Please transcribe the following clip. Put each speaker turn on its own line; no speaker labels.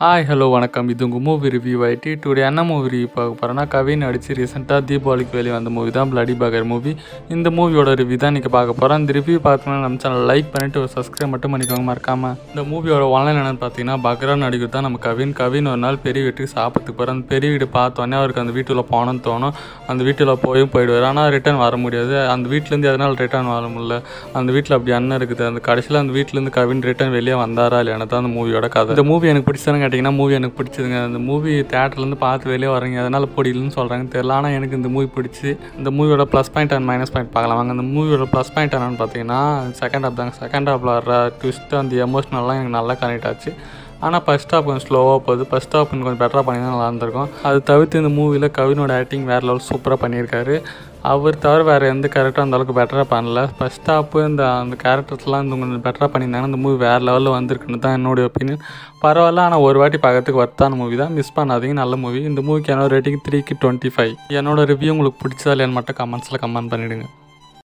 Hi hello வணக்கம். இது உங்கள் மூவி ரிவ்யூ ஆகிட்டு டுடே என்ன மூவி ரிவ்யூ பார்க்க போகிறேன்னா கவின் அடித்து ரீசெண்டாக தீபாவளிக்கு வெளியே வந்த மூவி தான் பிளடி பகர் மூவி இந்த மூவியோட ரிவ்யூ தான் இன்றைக்கி பார்க்க போகிறேன் இந்த ரிவ்யூ பார்த்தோம்னா நம்ம சேனல் லைக் பண்ணிவிட்டு ஒரு சப்ஸ்கிரைப் மட்டும் பண்ணிக்கோங்க மறக்காமல் இந்த மூவியோட ஒன்லைன் என்னென்னு பார்த்தீங்கன்னா பக்ரா நடிகர் தான் நம்ம கவின். கவின் ஒரு நாள் பெரிய வீட்டுக்கு சாப்பிட்டுக்கு போகிறேன் அந்த பெரிய வீடு பார்த்தோன்னே அவருக்கு அந்த வீட்டுக்குள்ள போகணும்னு தோணும். அந்த வீட்டில் போயும் போயிடுவார். ஆனால் ரிட்டர்ன் வர முடியாது. அந்த வீட்டிலேருந்து எதனால் ரிட்டர்ன் வர முடியல? அந்த வீட்டில் அப்படி அண்ணன் இருக்குது. அந்த கடைசியில் அந்த வீட்டிலேருந்து கவின் ரிட்டர்ன் வெளியே வந்தாரா இல்லையான தான் அந்த மூவியோட கதை. இந்த மூவி எனக்கு பிடிச்சாங்க கேட்டிங்கன்னா மூவி எனக்கு பிடிச்சதுங்க. அந்த மூவி தேட்டர்லேருந்து பார்த்து வெளியே வரீங்க அதனால் பிடிக்கலன்னு சொல்கிறாங்க தெரியல. ஆனால் எனக்கு இந்த மூவி பிடிச்சி இந்த மூவியோட plus point and minus point பார்க்கலாம். வாங்க அந்த மூவியோட ப்ளஸ் பாயிண்ட் என்னென்னு பார்த்தீங்கன்னா செகண்ட் ஹாப் தாங்க. செகண்ட் ஹாப்பில் வர ட்விஸ்ட்டு அந்த எமோஷனல்லாம் எனக்கு நல்லா கனெக்ட் ஆச்சு. ஆனால் ஃபஸ்ட் ஸ்டாப் கொஞ்சம் ஸ்லோவாக போகுது. ஃபஸ்ட் ஸ்டாப் கொஞ்சம் பெட்டராக பண்ணியிருந்தா நல்லா இருந்திருக்கும். அது தவிர்த்து இந்த மூவியில் கவினோட ஆக்டிங் வேறு லெவல் சூப்பராக பண்ணியிருக்காரு. அவர் தவிர வேறு எந்த கேரக்டரும் அந்தளவுக்கு பெட்டராக பண்ணல. ஃபஸ்ட் ஸ்டாப்பு இந்த அந்த கேரக்டர்ஸ்லாம் இந்த கொஞ்சம் பெட்டராக பண்ணியிருந்தாங்கன்னா இந்த மூவி வேறு லெவலில் வந்திருக்குன்னு தான் என்னுடைய ஒப்பீனியன் பரவாயில்ல ஆனால் ஒரு வாட்டி பார்க்கறதுக்கு ஒர்த்தான மூவி தான். மிஸ் பண்ணாதீங்க நல்ல மூவி இந்த மூவிக்கு என்னோட ரேட்டிங் த்ரீக்கு டுவெண்ட்டி ஃபைவ் என்னோட ரிவ்யூ உங்களுக்கு பிடிச்சதா இல்லையான்னு மட்டும் கமெண்ட்ஸில் கமெண்ட் பண்ணிவிடுங்க